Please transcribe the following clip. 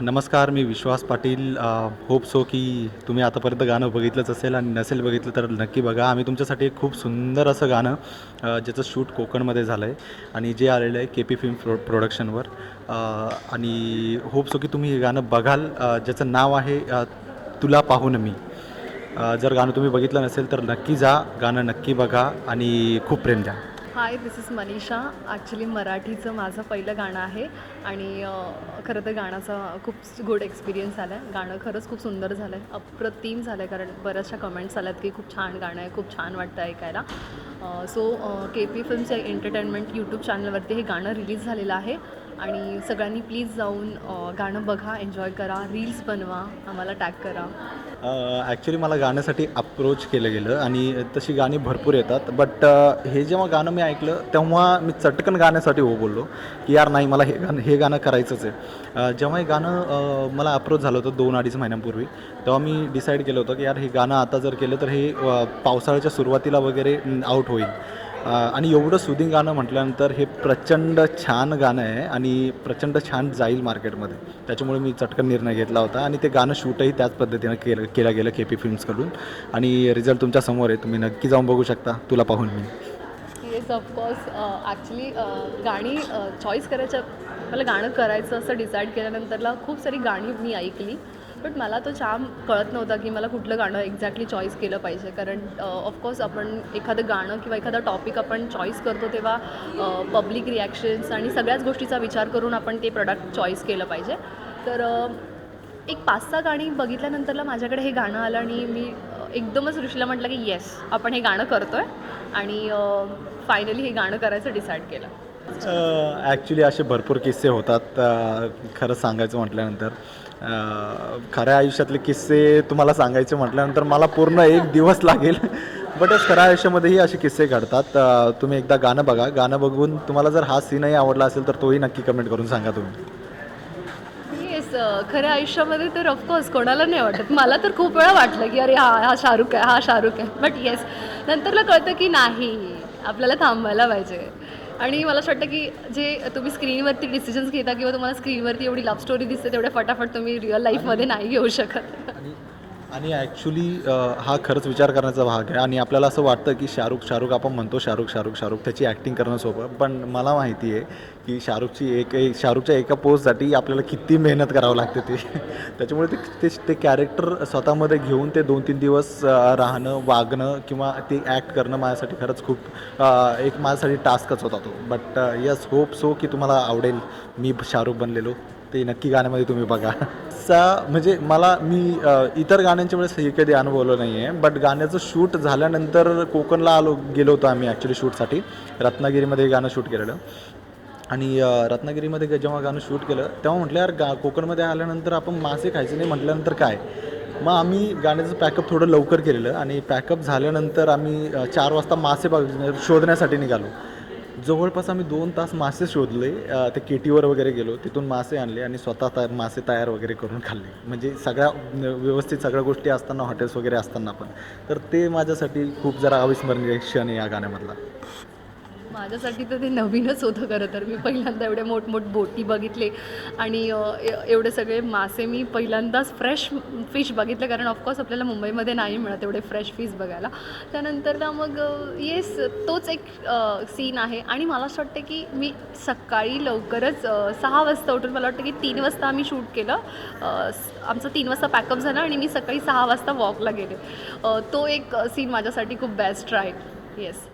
नमस्कार मी Vishwas Patil. Hope so की तुम्ही आतापर्यंत गाणं बघितलंच असेल आणि नसेल बघितलं तर नक्की बघा. आम्ही तुमच्यासाठी एक खूप सुंदर असं गाणं ज्याचं शूट कोकणमध्ये झालं आहे आणि जे आलेलं आहे के पी फिल्म प्रो प्रोडक्शनवर. आणि होप सो की तुम्ही हे गाणं बघाल. ज्याचं नाव आहे तुला पाहून मी. जर गाणं तुम्ही बघितलं नसेल तर नक्की जा गाणं नक्की बघा आणि खूप प्रेम द्या. Hi this is Manisha actually मराठीचं माझं पहिलं गाणं आहे आणि खरं तर गाण्याचा खूप गुड एक्सपिरियन्स आला आहे गाणं खरंच खूप सुंदर झालं आहे अप्रतिम झालं आहे कारण बऱ्याचशा कमेंट्स आल्यात की खूप छान गाणं आहे खूप छान वाटतं ऐकायला. सो के पी फिल्मच्या एंटरटेनमेंट यूट्यूब चॅनलवरती हे गाणं रिलीज झालेलं आहे. आणि सगळ्यांनी प्लीज जाऊन गाणं बघा एन्जॉय करा रील्स बनवा आम्हाला टॅग करा. ॲक्च्युली मला गाण्यासाठी अप्रोच केलं गेलं आणि तशी गाणी भरपूर येतात. बट हे जेव्हा गाणं मी ऐकलं तेव्हा मी चटकन गाण्यासाठी हो बोललो की यार नाही मला हे गाणं हे गाणं करायचंच आहे. जेव्हा हे गाणं मला अप्रोच झालं होतं दोन अडीच महिन्यांपूर्वी तेव्हा मी डिसाईड केलं होतं की यार हे गाणं आता जर केलं तर हे पावसाळ्याच्या सुरुवातीला वगैरे आउट होईल. आणि एवढं सुदिंग गाणं म्हटल्यानंतर हे प्रचंड छान गाणं आहे आणि प्रचंड छान जाईल मार्केटमध्ये. त्याच्यामुळे मी चटकन निर्णय घेतला होता आणि ते गाणं शूटही त्याच पद्धतीनं केलं केलं गेलं के पी फिल्म्सकडून आणि रिझल्ट तुमच्यासमोर आहे तुम्ही नक्की जाऊन बघू शकता. तुला पाहून मी. येस ऑफकोर्स ॲक्च्युली गाणी चॉईस करायच्या मला गाणं करायचं असं डिसाईड केल्यानंतरला खूप सारी गाणी मी ऐकली. बट मला तो जाम कळत नव्हता की मला कुठलं गाणं एक्झॅक्टली चॉईस केलं पाहिजे. कारण ऑफकोर्स आपण एखादं गाणं किंवा एखादा टॉपिक आपण चॉईस करतो तेव्हा पब्लिक रिॲक्शन्स आणि सगळ्याच गोष्टीचा विचार करून आपण ते प्रोडक्ट चॉईस केलं पाहिजे. तर एक पाच सहा गाणी बघितल्यानंतरला माझ्याकडे हे गाणं आलं आणि मी एकदमच ऋषीला म्हटलं की येस आपण हे गाणं करतो आहे आणि फायनली हे गाणं करायचं डिसाईड केलं. ॲक्च्युली असे भरपूर किस्से होतात. खरं सांगायचं म्हटल्यानंतर खऱ्या आयुष्यातले किस्से तुम्हाला सांगायचे म्हटल्यानंतर मला पूर्ण एक दिवस लागेल. बट खऱ्या आयुष्यामध्येही असे किस्से घडतात. तुम्ही एकदा गाणं बघा. गाणं बघून तुम्हाला जर हा सीनही आवडला असेल तर तोही नक्की कमेंट करून सांगा तुम्ही. येस खऱ्या आयुष्यामध्ये तर ऑफकोर्स कोणाला नाही वाटत. मला तर खूप वेळा वाटलं की अरे हा हा शाहरुख आहे हा शाहरुख आहे. बट येस नंतरला कळतं की नाही आपल्याला थांबायला पाहिजे. आणि मला असं वाटतं की जे तुम्ही स्क्रीनवरती डिसिजन्स घेता किंवा तुम्हाला स्क्रीनवरती एवढी लव्ह स्टोरी दिसते तेवढ्या फटाफट तुम्ही रिअल लाईफमध्ये नाही घेऊ शकत. आणि ॲक्च्युली हा खरंच विचार करण्याचा भाग आहे. आणि आपल्याला असं वाटतं की शाहरुख शाहरुख आपण म्हणतो शाहरुख शाहरुख शाहरुख त्याची ॲक्टिंग करणं सोपं पण मला माहिती आहे की शाहरुखची एक एक शाहरुखच्या एका पोस्टसाठी आपल्याला किती मेहनत करावं लागते ते. त्याच्यामुळे ते ते ते कॅरेक्टर स्वतःमध्ये घेऊन ते दोन तीन दिवस राहणं वागणं किंवा ते ॲक्ट करणं माझ्यासाठी खरंच खूप एक माझ्यासाठी टास्कच होता तो. बट यस होप सो की तुम्हाला आवडेल मी शाहरुख बनलेलो. ते नक्की गाण्यामध्ये तुम्ही बघा. सा म्हणजे मला मी इतर गाण्यांच्या वेळेस हे कधी अनुभवलं नाही आहे बट गाण्याचं शूट झाल्यानंतर कोकणला आलो गेलो होतो आम्ही ॲक्च्युली शूटसाठी रत्नागिरीमध्ये हे गाणं शूट केलेलं. आणि रत्नागिरीमध्ये जेव्हा गाणं शूट केलं तेव्हा म्हटलं यार गा कोकणमध्ये आल्यानंतर आपण मासे खायचे नाही म्हटल्यानंतर काय? मग आम्ही गाण्याचं पॅकअप थोडं लवकर केलेलं आणि पॅकअप झाल्यानंतर आम्ही चार वाजता मासे बघ शोधण्यासाठी निघालो. जवळपास आम्ही दोन तास मासे शोधले ते केटीवर वगैरे गेलो तिथून मासे आणले आणि स्वतः तयार मासे तयार वगैरे करून खाल्ले. म्हणजे सगळ्या व्यवस्थित सगळ्या गोष्टी असताना हॉटेल्स वगैरे असताना पण. तर ते माझ्यासाठी खूप जरा अविस्मरणीय क्षण आहे या गाण्यामधला. माझ्यासाठी तर ते नवीनच होतं खरं तर. मी पहिल्यांदा एवढे मोठमोठ बोटी बघितले आणि एवढे सगळे मासे मी पहिल्यांदाच फ्रेश फिश बघितले. कारण ऑफकोर्स आपल्याला मुंबईमध्ये नाही मिळत एवढे फ्रेश फिश बघायला. त्यानंतर ना मग येस तोच एक सीन आहे. आणि मला असं वाटतं की मी सकाळी लवकरच सहा वाजता उठून मला वाटतं की तीन वाजता आम्ही शूट केलं. आमचं तीन वाजता पॅकअप झालं आणि मी सकाळी सहा वाजता वॉकला गेले. तो एक सीन माझ्यासाठी खूप बेस्ट राहील येस